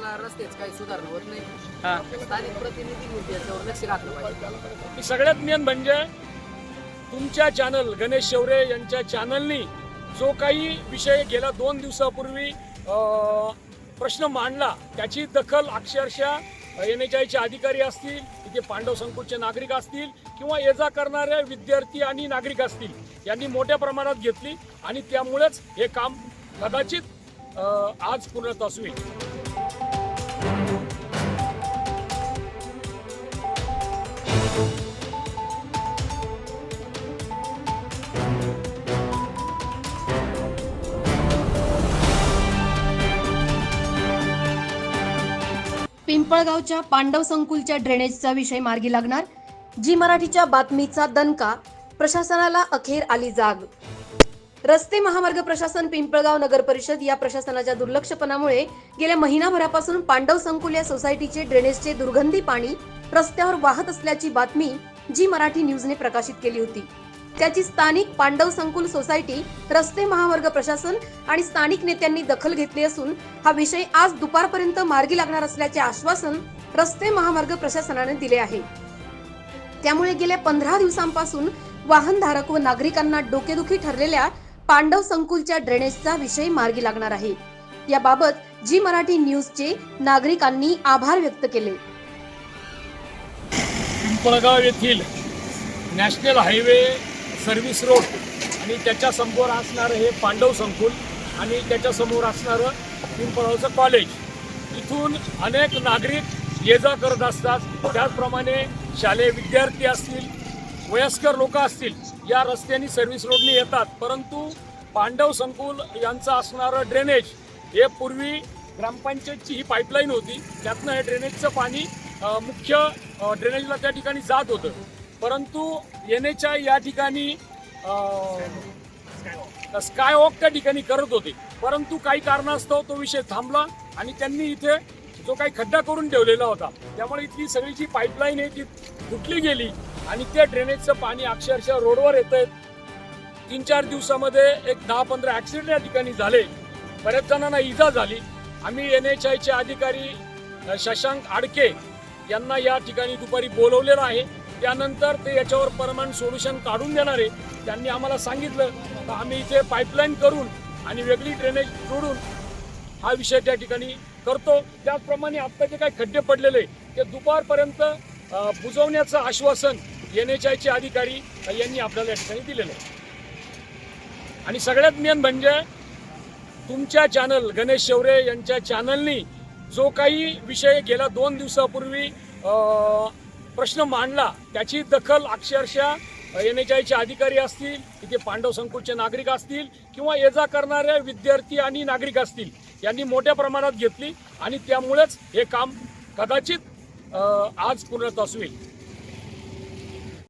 त्याला काही सुधारणा होत नाही. हा. स्थानिक याच्यावर लक्ष घातलं पाहिजे. की सगळ्यात मेन म्हणजे तुमच्या चॅनल गणेश शेवरे यांच्या चॅनलनी जो काही विषय गेल्या दोन दिवसापूर्वी अं, प्रश्न मांडला त्याची दखल अक्षरशः एन एच आयचे अधिकारी असतील इथे पांडव संकुलचे नागरिक असतील किंवा ये जा करणारे विद्यार्थी आणि नागरिक असतील यांनी मोठ्या प्रमाणात घेतली आणि त्यामुळेच हे काम कदाचित अं, आज पूर्णत्वास होईल. पिंपळगावच्या पांडव संकुलच्या ड्रेनेजचा विषय मार्गी लागणार. जी मराठीच्या बातमीचा दणका प्रशासनाला अखेर आली जाग. रस्ते महामार्ग प्रशासन पिंपळगाव नगर परिषद या प्रशासनाच्या दुर्लक्षपणामुळे गेल्या महिनाभरापासून पांडव संकुल या सोसायटीचे ड्रेनेजचे दुर्गंधी पाणी रस्त्यावर वाहत असल्याची बातमी जी मराठी न्यूजने प्रकाशित केली होती. त्याची स्थानिक पांडव संकुल सोसायटी रस्ते महामार्ग प्रशासन आणि स्थानिक नेत्यांनी दखल घेतली असून हा विषय आज दुपारपर्यंत मार्गी लागणार असल्याचे आश्वासन रस्ते महामार्ग प्रशासनाने दिले आहे. त्यामुळे गेल्या पंधरा दिवसांपासून वाहनधारक व नागरिकांना डोकेदुखी ठरलेल्या पांडव संकुलच्या ड्रेनेजचा विषय मार्गी लागणार आहे. याबाबत जी मराठी न्यूजचे नागरिकांनी आभार व्यक्त केले. पिंपळगाव येथील नॅशनल हायवे सर्व्हिस रोड आणि त्याच्यासमोर असणारं हे पांडव संकुल आणि त्याच्यासमोर असणारं पिंपळगावचं कॉलेज. इथून अनेक नागरिक ये जा करत असतात. त्याचप्रमाणे शालेय विद्यार्थी असतील वयस्कर लोक असतील या रस्त्याने सर्व्हिस रोडने येतात. परंतु पांडव संकुल यांचं असणारं ड्रेनेज हे पूर्वी ग्रामपंचायतची ही पाईपलाईन होती. त्यातनं हे ड्रेनेजचं पाणी मुख्य ड्रेनेजला त्या ठिकाणी जात होतं. परंतु येण्याच्या या ठिकाणी स्काय वॉक त्या ठिकाणी करत होते. परंतु काही कारणास्तव तो विषय थांबला आणि त्यांनी इथे जो काही खड्डा करून ठेवलेला होता त्यामुळे इथली सगळी जी पाईपलाईन आहे ती तुटली गेली आणि त्या ड्रेनेजचं पाणी अक्षरशः रोडवर येत तीन चार दिवसामध्ये एक दहा पंधरा ॲक्सिडेंट या ठिकाणी झाले. बऱ्याच जणांना इजा झाली. आम्ही एन एच आयचे अधिकारी शशांक आडके यांना या ठिकाणी दुपारी बोलवलेलं आहे. त्यानंतर ते याच्यावर परमानंट सोल्युशन काढून देणार आहे. त्यांनी आम्हाला सांगितलं तर आम्ही इथे पाईपलाईन करून आणि वेगळी ड्रेनेज जोडून हा विषय त्या ठिकाणी करतो. त्याचप्रमाणे आत्ता जे काही खड्डे पडलेले ते दुपारपर्यंत बुजवण्याचं आश्वासन एन एच आयचे अधिकारी यांनी आपल्याला या ठिकाणी दिलेलं आहे. आणि सगळ्यात मेन म्हणजे तुमच्या चॅनल गणेश शेवरे यांच्या चॅनलनी जो काही विषय गेल्या दोन दिवसापूर्वी प्रश्न मांडला त्याची दखल अक्षरशः एन एच आयचे अधिकारी असतील इथे पांडव संकुलचे नागरिक असतील किंवा ये जा करणारे विद्यार्थी आणि नागरिक असतील यांनी मोठ्या प्रमाणात घेतली आणि त्यामुळेच हे काम कदाचित आज पूर्णत्वास होईल.